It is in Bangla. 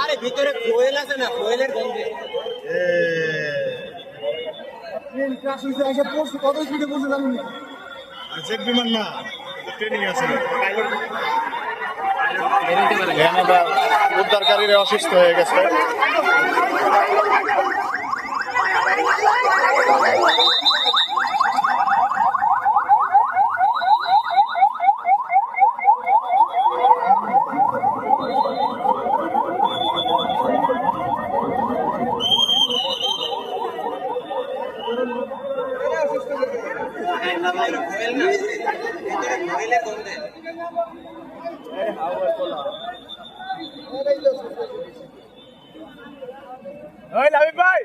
আরে ভিতরে কোয়েল আছে না কোয়েলের গন্ধে এ, ট্রেন ক্রাশ হয়েছে এসে পড়ছে কত স্পিডে পড়ছে জানেন না আর জেট বিমান না উদ্ধারকারীরা অসুস্থ হয়ে গেছে। কোয়েল না ভিতরে কোয়েলের গন্ধে ওই লাভি ভাই।